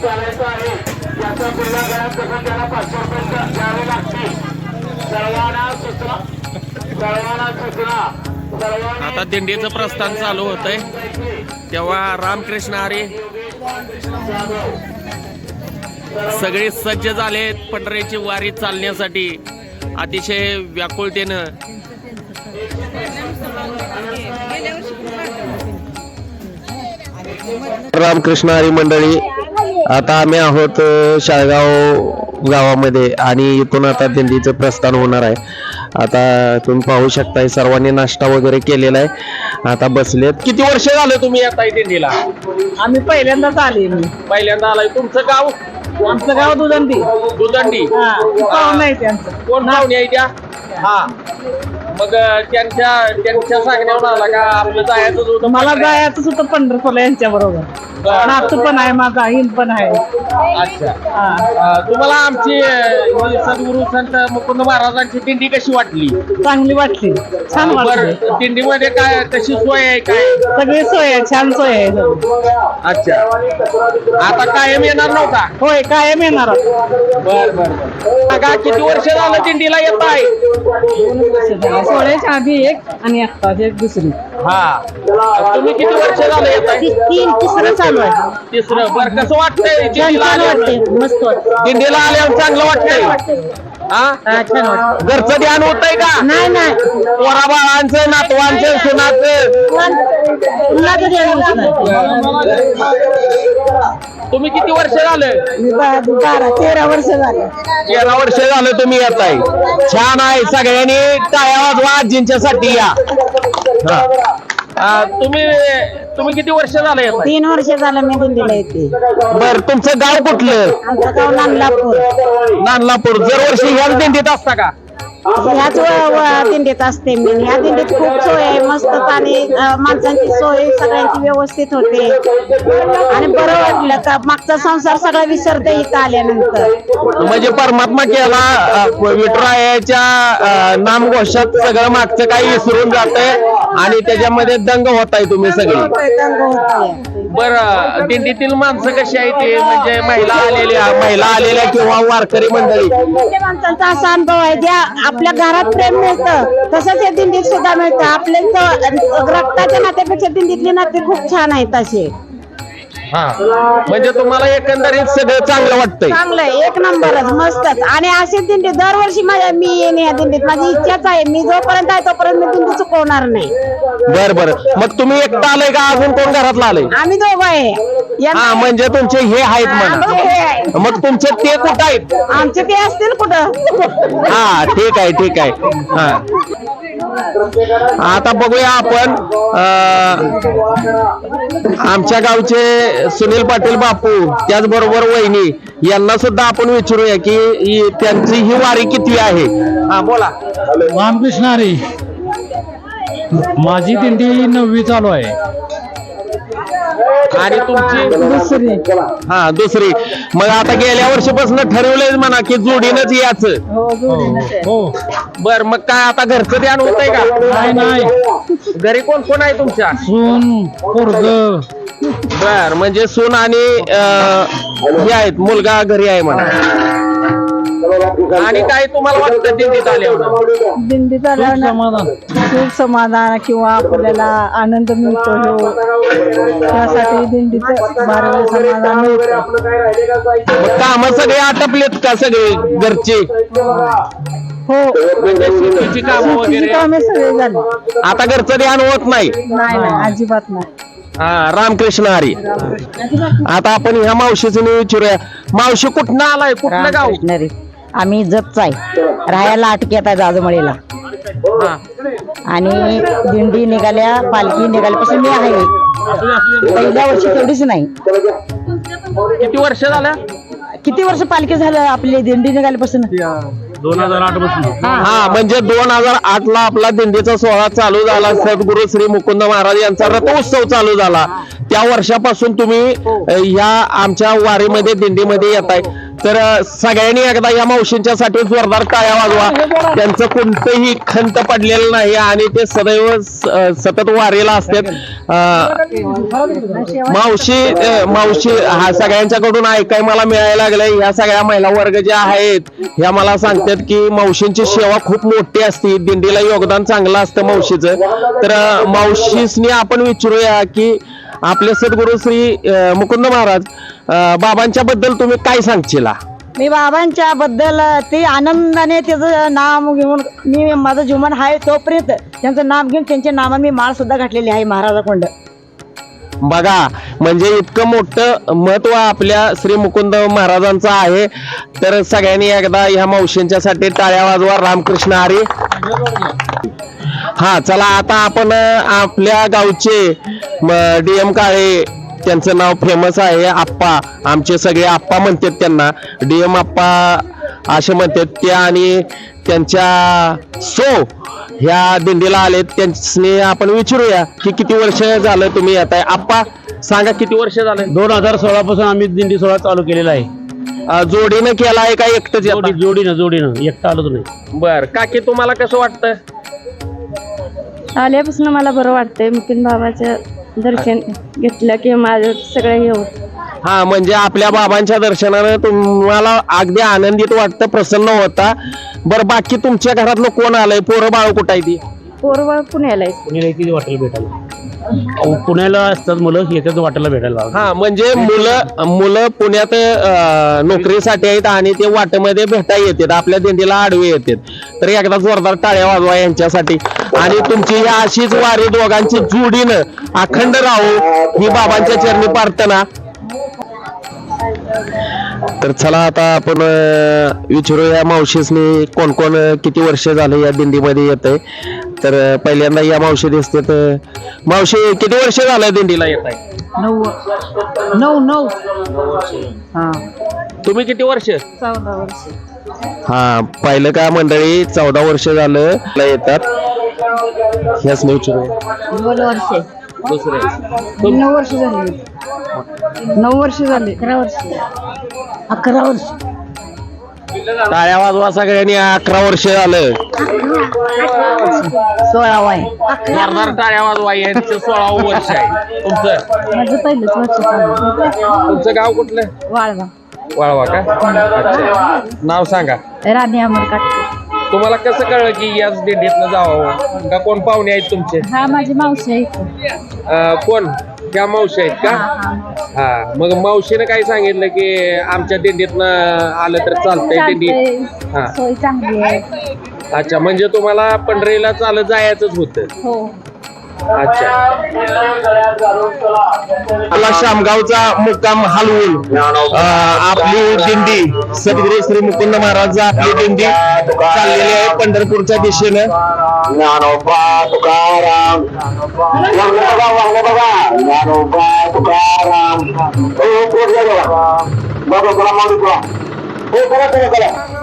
जिल्हा गळ्यात कसं त्याला पाचशे रुपये द्यावे लागतील. सर्वांना सूचना सर्वांना सूचना सर्वांनी आता दिंडीचं प्रस्थान चालू होतंय. तेव्हा रामकृष्ण हरी सगळे सज्ज झालेत पंढरीची वारी चालण्यासाठी. अतिशय व्याकुळतेनं रामकृष्ण हरी मंडळी आता आम्ही आहोत शाळगाव गावामध्ये आणि इथून आता दिंडीचं प्रस्थान होणार आहे. आता तुम्ही पाहू शकताय सर्वांनी नाश्ता वगैरे केलेला आहे. आता बसलेत. किती वर्ष झालं तुम्ही आहे दिंडीला? आम्ही पहिल्यांदाच आले मी. पहिल्यांदा आलाय. तुमचं गाव? आमचं गाव दुदंडी दुदंडी कोण पाहुणे आहे त्या? हा. मग त्यांच्या त्यांच्या सांगण्यावर आला का? आपलं जायचं होतं मला जायचंच होतं पंढरपूरला यांच्या बरोबर. नातू पण आहे माझा हिंद पण आहे. अच्छा. अ, तुम्हाला आमची अ, ही सद्गुरू संत मुकुंद महाराजांची दिंडी कशी वाटली? चांगली वाटली. छान वाटली. बरं दिंडीमध्ये काय कशी सोय आहे काय? सगळी सोय आहे छान सोय आहे. सगळी. अच्छा. आता कायम येणार नव्हता? होय कायम येणार. बर बर का किती वर्ष झालं दिंडीला येत आहे? सोळ्याच्या आधी एक आणि आत्ताची एक दुसरी. हा. तुम्ही किती वर्ष झालं येत आहे तीन तिसरं चालू आहे. तिसरं. बर कसं वाटतंय? दिंडीला छान आल्यावर? वाटते मस्त वाटते दिंडीला आल्यावर चांगलं वाटतंय. हा? घरचं ध्यान होतंय का? नाही नाही. पोरा बाळांचं नातवांचं सुनाचं. तुम्ही किती वर्ष झालं? मी बारा तेरा वर्ष झाले. तेरा वर्ष झालं तुम्ही येत आहे छान आहे सगळ्यांनी टाळ्या वाजवा आजींच्यासाठी या. तुम्ही तुम्ही किती वर्ष झालं तीन वर्ष झालं मी दिल्लीला येते. बर तुमचं गाव कुठलं? आमचं गाव नांदलापूर नानलापूर. दरवर्षी ह्याच दिंडीत असता का? ह्याच दिंडीत असते मी. ह्या दिंडीत खूप सोय आहे. मस्त आणि माणसांची सोय सगळ्यांची व्यवस्थित होते. आणि बरं वाटलं का मागचा संसार सगळा विसरते इथं आल्यानंतर. म्हणजे परमात्मा केला विठुरायाच्या अ, नामघोषात सगळं मागचं काही विसरून जातंय आणि त्याच्यामध्ये दंग होताय तुम्ही सगळी. दंग होते बर दिंडीतील माणसं कशी आहे ते? म्हणजे महिला आलेल्या महिला आलेल्या किंवा वारकरी मंडळी. माणसांचा असा अनुभव आहे. ज्या आपल्या घरात प्रेम मिळतं तसंच या दिंडीत सुद्धा मिळतं. आपल्या रक्ताच्या नात्यापेक्षा दिंडीतली नाते खूप छान आहेत असे. हा. म्हणजे तुम्हाला एकंदरीत सगळं चांगलं वाटतंय. चांगलं आहे. एक नंबरच मस्तच. आणि अशी दिंडी दरवर्षी माझ्या मी येणे या दिंडीत. माझी इच्छाच आहे. मी जोपर्यंत आहे तोपर्यंत मी दिंडी चुकवणार नाही. बर बर. मग तुम्ही एकटा आलंय का? अजून कोण घरातलं आलंय? आम्ही दोघं आहे. हा म्हणजे तुमचे हे आहेत आमचे हे आहे. म्हणा मग तुमचे ते कुठं आहेत? आमचे ते असतील कुठं? हा ठीक आहे ठीक आहे. हा. आता बघूया आपण आमच्या गावचे सुनील पाटील बापू त्याचबरोबर वहिनी यांना सुद्धा आपण विचारूया की त्यांची ही वारी किती आहे? हा बोला. रामकृष्ण हरी माझी दिंडी नववी चालू आहे. आणि तुमची दुसरी. हा दुसरी. मग आता गेल्या वर्षीपासून ठरवलंय म्हणा की जोडीनच याच. हो बर मग काय आता घरचं ध्यान होतंय का? नाही नाही. घरी कोण कोण आहे तुमच्या? सून पोरग. बर म्हणजे सून आणि अं, हे आहेत मुलगा घरी आहे म्हणा. आणि काय तुम्हाला वाटतं दिंडीत आल्यावर? दिंडीत आल्यावर समाधान. खूप समाधान किंवा आपल्याला आनंद मिळतो हो. त्यासाठी दिंडीत बारा समाधान मिळतं. काम सगळे आटपलेत का सगळे घरचे? हो. म्हणजे शेतीची काम शेतीची वगैरे? कामे सगळे झाले. आता घरचं ध्यान होत नाही. नाही नाही अजिबात नाही. हा रामकृष्ण हरी. आता आपण ह्या मावशीचं विचारूया. मावशी कुठनं आलाय? कुठलं गाव? आम्ही जपच आहे. राहायला अटकेत आहे जाजमळीला. आणि दिंडी निघाल्या पालखी निघाल्यापासून मी आहे. पहिल्या वर्षी तेवढीच नाही. किती वर्ष झालं? किती वर्ष पालखी झालं आपली दिंडी निघाल्यापासून? दोन हजार आठपासून. हा. म्हणजे दोन हजार आठ ला आपला दिंडीचा सोहळा चालू झाला. सद्गुरु श्री मुकुंद महाराज यांचा रथोत्सव चालू झाला. त्या वर्षापासून तुम्ही ह्या आमच्या वारीमध्ये दिंडीमध्ये येत आहे तर सगळ्यांनी एकदा या मावशींच्या साठी जोरदार काळ्या वाजवा. त्यांचं कोणतंही खंत पडलेलं नाही आणि ते सदैव सतत वारेला असतात. मावशी मावशी हा सगळ्यांच्याकडून ऐकाय मला मिळायला लागलंय. ह्या सगळ्या महिला वर्ग ज्या आहेत ह्या मला सांगतात की मावशींची सेवा खूप मोठी असते. दिंडीला योगदान चांगलं असतं मावशीचं. तर मावशीसनी आपण विचारूया की आपले सद्गुरू श्री अ, मुकुंद महाराज अ, बाबांच्या बद्दल तुम्ही काय सांगशीला? मी बाबांच्या बद्दल ते आनंदाने त्याचं नाम घेऊन मी माझं जीवन आहे तोपर्यंत त्यांचं नाम घेऊन त्यांच्या नामा मी माळ सुद्धा घातलेली आहे महाराजाकोंड. बघा म्हणजे इतकं मोठं महत्त्व आपल्या श्री मुकुंद महाराजांचं आहे. तर सगळ्यांनी एकदा ह्या मावशींच्या साठी टाळ्या वाजवा रामकृष्ण हरी. हा चला आता आपण आपल्या गावचे डी एम काळे त्यांचं नाव फेमस आहे आप्पा. आमचे सगळे आप्पा म्हणतात त्यांना. डी एम आप्पा असे म्हणतात ते आणि त्यांच्या सो ह्या दिंडीला आले त्यांनी आपण विचारूया की किती वर्ष झालं तुम्ही येत आहे. आप्पा सांगा किती वर्ष झालं दोन हजार सोळा पासून आम्ही दिंडी सोहळा चालू केलेला आहे. जोडीनं केलाय का एकटंच जोडी? जोडीनं जोडीनं. एकटा आलोच नाही. बर. काकी तुम्हाला कसं वाटतं? आल्यापासून मला बरं वाटतंय. मुकिन बाबाचं दर्शन घेतलं की माझं सगळं हे होत. हा म्हणजे आपल्या बाबांच्या दर्शनानं तुम्हाला अगदी आनंदित वाटतं प्रसन्न होता. बरं बाकी तुमच्या घरातलं कोण आलंय? पोरं बाळ कुठं आहे ती? पोरबळ पुण्याला आहे. पुण्याला येते वाटेला भेटायला? अहो, पुण्याला असतात मुलं येतात वाटेला भेटायला हा म्हणजे मुलं मुलं पुण्यात अं, नोकरीसाठी आहेत आणि ते वाटेमध्ये भेटा येतात आपल्या दिंडीला आडवे येतात. तर एकदा जोरदार टाळ्या वाजवा यांच्यासाठी. आणि तुमची ही अशीच वारी दोघांची जोडीनं अखंड राहू ही बाबांच्या चरणी प्रार्थना. तर चला आता आपण अं, विचारूया मावशीसनी कोण कोण अं, किती वर्ष झाले या दिंडीमध्ये येत आहे तर पहिल्यांदा या मावशी दिसते तर मावशी किती वर्ष झालं दिंडीला येत आहे नऊ नऊ नऊ. हा. तुम्ही किती वर्ष? चौदा वर्ष. हा पाहिलं का मंडळी चौदा वर्ष झालं ला येतात. ह्याच नाही विचारूया दोन वर्ष. दुसरे. नऊ वर्ष झाली. नऊ वर्ष झाली. अकरा वर्ष. अकरा वर्ष. टाळ्या वाजवा सगळ्यांनी अकरा वर्ष झालं. सोळावा आहे. जोरदार टाळ्या वाजवा यांचं सोळावं वर्ष आहे. तुमचं? माझं पहिलंच वर्ष चालू तुमचं गाव कुठलं? वाळवा. वाळवा का? अच्छा. नाव सांगा. राणी अमर तुम्हाला कसं कळलं की याच दिंडीतनं जावं का कोण पाहुणे आहेत तुमचे? हा माझी मावशी आहे इथं. अं, कोण? त्या मावशी आहेत का? हा मग मावशीने काय सांगितलं की आमच्या दिंडीतनं आलं तर चालतंय दिंडी? चालतंय हा. सोय चांगली आहे. अच्छा म्हणजे तुम्हाला पंढरीला चालत जायचंच होतं. हो. अच्छा. आपला शामगावचा मुक्काम हलवून अं, आपली दिंडी सद्गुरू श्री मुकुंद महाराज आपली दिंडी चाललेली आहे पंढरपूरच्या दिशेनं. ज्ञानोबा तुकाराम. बघा बघा ज्ञानोबा तुकाराम हो पोट बघा बघा तुला माणूस बघा हो करा करा करा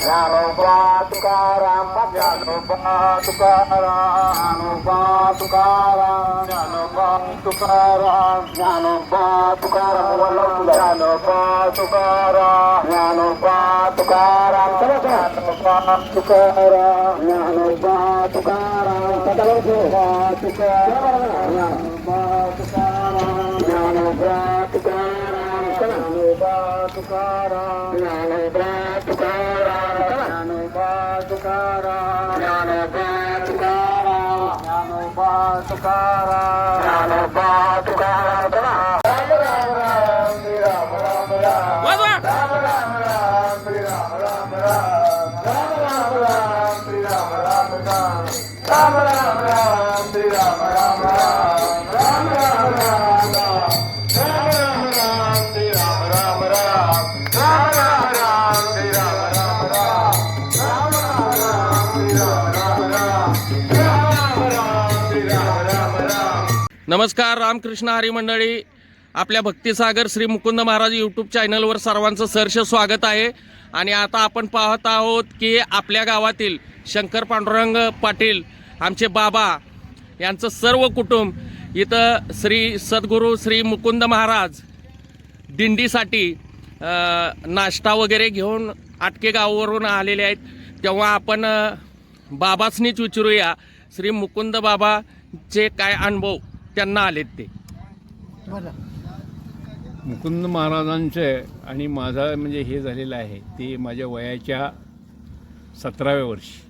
Jalo Patukaram, Jalo Patukaram, Patukaram, Jalo Patukaram, Jalo Patukaram, Jalo Patukaram, Jalo Patukaram, Jalo Patukaram, Jalo Patukaram, Jalo Patukaram, Jalo Patukaram, Jalo Patukaram, Jalo Patukaram, Tarara. नमस्कार रामकृष्ण हरी मंडळी आपल्या भक्तिसागर श्री मुकुंद महाराज यूट्यूब चॅनलवर सर्वांचं सहर्ष स्वागत आहे. आणि आता आपण पाहत आहोत की आपल्या गावातील शंकर पांडुरंग पाटील आमचे बाबा यांचं सर्व कुटुंब इथं श्री सद्गुरू श्री मुकुंद महाराज दिंडीसाठी नाश्ता वगैरे घेऊन आटके गावावरून आलेले आहेत. तेव्हा आपण बाबासनीच विचारूया. श्री मुकुंद बाबाचे काय अनुभव? त्यांना आलेत ते. मुकुंद महाराजांचे आणि माझा म्हणजे हे झालेलं आहे ते माझ्या वयाच्या सतराव्या वर्षी.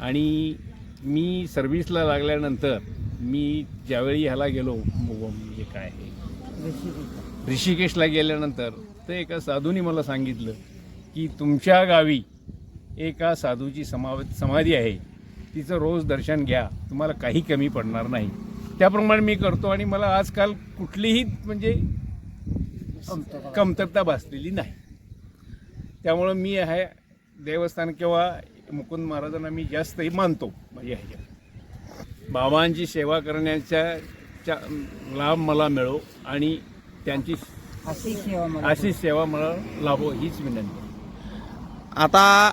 आणि मी सर्व्हिसला लागल्यानंतर मी ज्यावेळी ह्याला गेलो म्हणजे काय आहे? ऋषिकेशला गेल्यानंतर ते एका साधूने मला सांगितलं की तुमच्या गावी एका साधूची समा समाधी आहे. तिचं रोज दर्शन घ्या. तुम्हाला काही कमी पडणार नाही. त्याप्रमाणे मी करतो आणि मला आजकाल कुठलीही म्हणजे कमतरता भासलेली नाही. त्यामुळं मी आहे देवस्थान किंवा मुकुंद महाराजांना मी जास्तही मानतो. माझ्या ह्याच्यात बाबांची सेवा करण्याच्या च्या लाभ मला मिळो आणि त्यांची अशी सेवा मला लाभो हीच विनंती. आता